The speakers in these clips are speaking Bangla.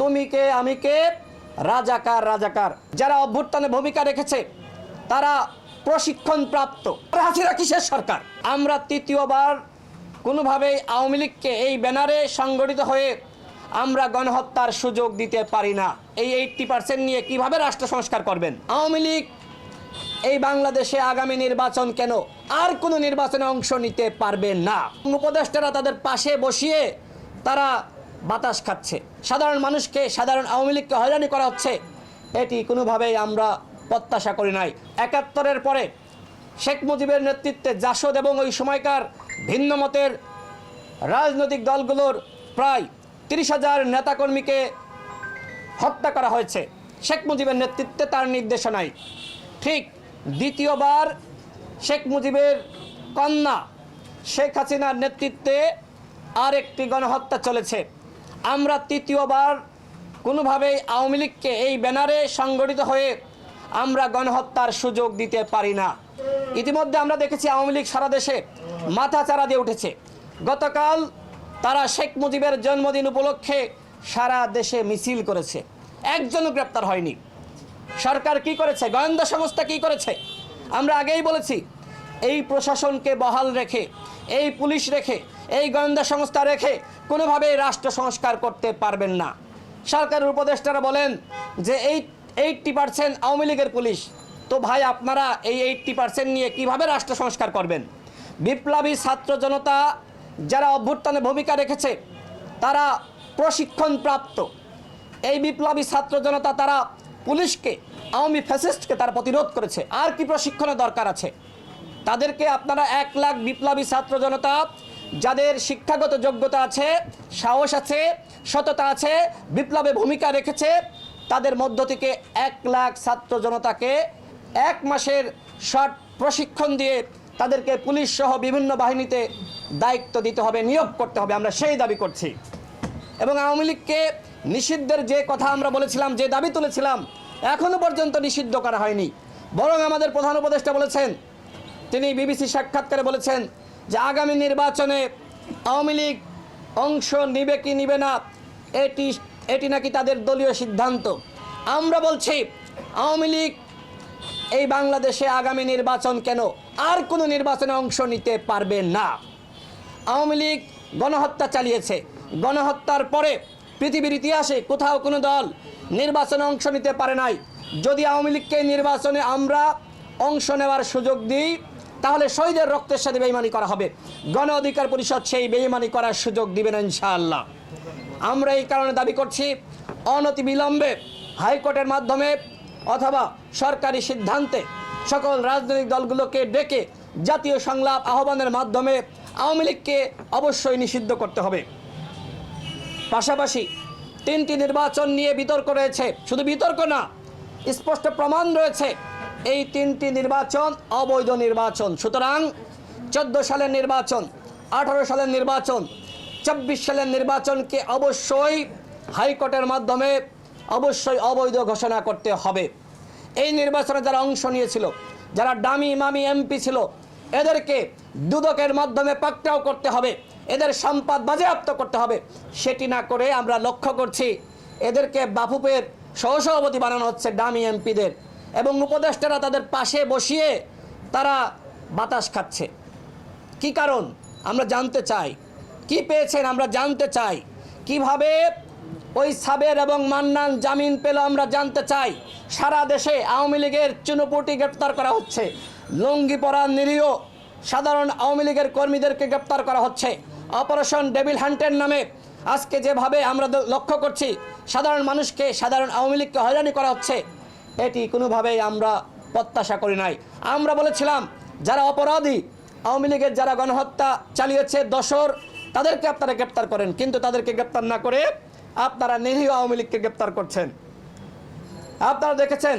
তুমি কে, আমি কে? রাজাকার রাজাকার। যারা অভ্যুত্থানে ভূমিকা রেখেছে, তারা প্রশিক্ষণ প্রাপ্ত। হাসিরা কিসের সরকার? আমরা তৃতীয়বার কোনোভাবেই আওয়ামী লীগকে এই ব্যানারে সংগঠিত হয়ে আমরা গণহত্যার সুযোগ দিতে পারি না। এই এইটটি পার্সেন্ট নিয়ে কীভাবে রাষ্ট্র সংস্কার করবেন? আওয়ামী লীগ এই বাংলাদেশে আগামী নির্বাচন কেন আর কোনো নির্বাচনে অংশ নিতে পারবে না? উপদেষ্টারা তাদের পাশে বসিয়ে তারা বাতাস খাচ্ছে। সাধারণ মানুষকে, সাধারণ আওয়ামী লীগকে হয়রানি করা হচ্ছে। এটি কোনোভাবেই আমরা প্রত্যাশা করি নাই। একাত্তরের পরে শেখ মুজিবের নেতৃত্বে জাসদ এবং ওই সময়কার ভিন্ন মতের রাজনৈতিক দলগুলোর প্রায় তিরিশ হাজার নেতাকর্মীকে হত্যা করা হয়েছে। শেখ মুজিবের নেতৃত্বে তার নির্দেশনায়। ঠিক দ্বিতীয়বার শেখ মুজিবের কন্যা শেখ হাসিনার নেতৃত্বে আর একটি গণহত্যা চলেছে। আমরা তৃতীয়বার কোনোভাবেই আওয়ামী লীগকে এই ব্যানারে সংগঠিত হয়ে আমরা গণহত্যার সুযোগ দিতে পারি না। ইতিমধ্যে আমরা দেখেছি আওয়ামী লীগ সারা দেশে মাথা চারা দিয়ে উঠেছে। গতকাল তারা শেখ মুজিবের জন্মদিন উপলক্ষে সারা দেশে মিছিল করেছে। একজনও গ্রেপ্তার হয়নি। সরকার কি করেছে? গোয়েন্দা সংস্থা কি করেছে? আমরা আগেই বলেছি, এই প্রশাসনকে বহাল রেখে, এই পুলিশ রেখে, এই গোয়েন্দা সংস্থা রেখে কোনোভাবেই রাষ্ট্র সংস্কার করতে পারবেন না। সরকারের উপদেষ্টারা বলেন যে এই এইটটি পার্সেন্ট আওয়ামী লীগের পুলিশ। তো ভাই, আপনারা এই এইটটি পার্সেন্ট নিয়ে কীভাবে রাষ্ট্র সংস্কার করবেন? বিপ্লবী ছাত্র জনতা যারা অভ্যুত্থানে ভূমিকা রেখেছে, তারা প্রশিক্ষণ প্রাপ্ত। এই বিপ্লবী ছাত্র জনতা তারা পুলিশকে, আওয়ামী ফ্যাসিস্টকে তারা প্রতিরোধ করেছে। আর কি প্রশিক্ষণের দরকার আছে? তাদেরকে আপনারা এক লাখ বিপ্লবী ছাত্র জনতা যাদের শিক্ষাগত যোগ্যতা আছে, সাহস আছে, সততা আছে, বিপ্লবে ভূমিকা রেখেছে, তাদের মধ্য থেকে এক লাখ ছাত্র জনতাকে এক মাসের শর্ট প্রশিক্ষণ দিয়ে তাদেরকে পুলিশ সহ বিভিন্ন বাহিনীতে দায়িত্ব দিতে হবে, নিয়োগ করতে হবে, আমরা সেই দাবি করছি। এবং আওয়ামী লীগকে নিষিদ্ধের যে কথা আমরা বলেছিলাম, যে দাবি তুলেছিলাম এখনও পর্যন্ত নিষিদ্ধ করা হয়নি। বরং আমাদের প্রধান উপদেষ্টা বলেছেন, তিনি বিবিসি সাক্ষাৎকারে বলেছেন যে আগামী নির্বাচনে আওয়ামী লীগ অংশ নিবে কি নিবে না, এটি এটি নাকি তাদের দলীয় সিদ্ধান্ত। আমরা বলছি, আওয়ামী লীগ এই বাংলাদেশে আগামী নির্বাচন কেন আর কোনো নির্বাচনে অংশ নিতে পারবে না? আওয়ামী লীগ গণহত্যা চালিয়েছে। গণহত্যার পরে পৃথিবীর ইতিহাসে কোথাও কোনো দল নির্বাচনে অংশ নিতে পারে নাই। যদি আওয়ামী লীগকে নির্বাচনে আমরা অংশ নেওয়ার সুযোগ দিই তাহলে শহীদের রক্তের সাথে বেইমানি করা হবে। গণ অধিকার পরিষদ সেই বেইমানি করার সুযোগ দিবেন ইনশাআল্লাহ। আমরা এই কারণে দাবি করছি অনতি বিলম্বে হাইকোর্টের মাধ্যমে অথবা সরকারি সিদ্ধান্তে সকল রাজনৈতিক দলগুলোকে ডেকে জাতীয় সংলাপ আহ্বানের মাধ্যমে আওয়ামী লীগকে অবশ্যই নিষিদ্ধ করতে হবে। পাশাপাশি তিনটি নির্বাচন নিয়ে বিতর্ক রয়েছে। শুধু বিতর্ক না, স্পষ্ট প্রমাণ রয়েছে এই তিনটি নির্বাচন অবৈধ নির্বাচন। সুতরাং চোদ্দ সালের নির্বাচন, আঠারো সালের নির্বাচন চব্বিশ সালের নির্বাচনকে অবশ্যই হাইকোর্টের মাধ্যমে অবশ্যই অবৈধ ঘোষণা করতে হবে। এই নির্বাচনে যারা অংশ নিয়েছিল, যারা ডামি মামি এমপি ছিল, এদেরকে দুদকের মাধ্যমে পাকটাও করতে হবে, এদের সম্পদ বাজেয়াপ্ত করতে হবে, সেটি না করে আমরা লক্ষ্য করছি, এদেরকে বাফুপের সহসভাপতি বানানো হচ্ছে ডামি এমপিদের। এবং উপদেষ্টারা তাদের পাশে বসিয়ে তারা বাতাস খাচ্ছে। কি কারণ? আমরা জানতে চাই। কি পেয়েছেন আমরা জানতে চাই। কীভাবে ওই সাবের এবং মান্নান জামিন পেল আমরা জানতে চাই। সারা দেশে আওয়ামী লীগের চুনোপুটি গ্রেপ্তার করা হচ্ছে। লুঙ্গি পরা নিরীহ সাধারণ আওয়ামী লীগের কর্মীদেরকে গ্রেপ্তার করা হচ্ছে। অপারেশন ডেভিল হান্টের নামে আজকে যেভাবে আমরা লক্ষ্য করছি, সাধারণ মানুষকে, সাধারণ আওয়ামী লীগকে হয়রানি করা হচ্ছে। এটি কোনোভাবেই আমরা প্রত্যাশা করি নাই। আমরা বলেছিলাম, যারা অপরাধী, আওয়ামী লীগের যারা গণহত্যা চালিয়েছে দশর তাদেরকে আপনারা গ্রেপ্তার করেন। কিন্তু তাদেরকে গ্রেপ্তার না করে আপনারা নিরীহ আওয়ামী লীগকে গ্রেপ্তার করছেন। আপনারা দেখেছেন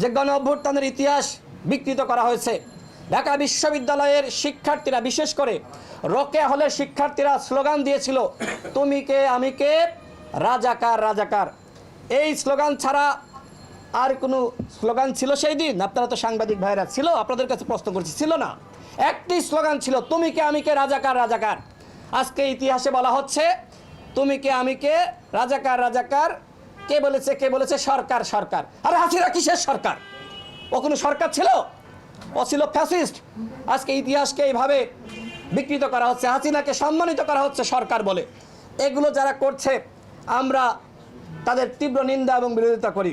যে গণ অভ্যুত্থানের ইতিহাস বিকৃত করা হয়েছে। ঢাকা বিশ্ববিদ্যালয়ের শিক্ষার্থীরা, বিশেষ করে রোকেয়া হলে শিক্ষার্থীরা স্লোগান দিয়েছিল, তুমি কে, আমি কে? রাজাকার রাজাকার। এই স্লোগান ছাড়া আর কোনো স্লোগান ছিল সেই দিন? আপনারা তো সাংবাদিক ভাইরা ছিল, আপনাদের কাছে প্রশ্ন করছি, ছিল না। একটি স্লোগান ছিল, তুমি কে, আমি কে, রাজাকার রাজাকার? আজকে ইতিহাসে বলা হচ্ছে, তুমি কে, আমি কে, রাজাকার রাজাকার? কে বলেছে কে বলেছে? সরকার সরকার। আরে হাসিনা কিসের সরকার? ও কোনো সরকার ছিল? ও ছিল ফ্যাসিস্ট। আজকে ইতিহাসকে এইভাবে বিকৃত করা হচ্ছে, হাসিনাকে সম্মানিত করা হচ্ছে সরকার বলে। এগুলো যারা করছে, আমরা তাদের তীব্র নিন্দা এবং বিরোধিতা করি।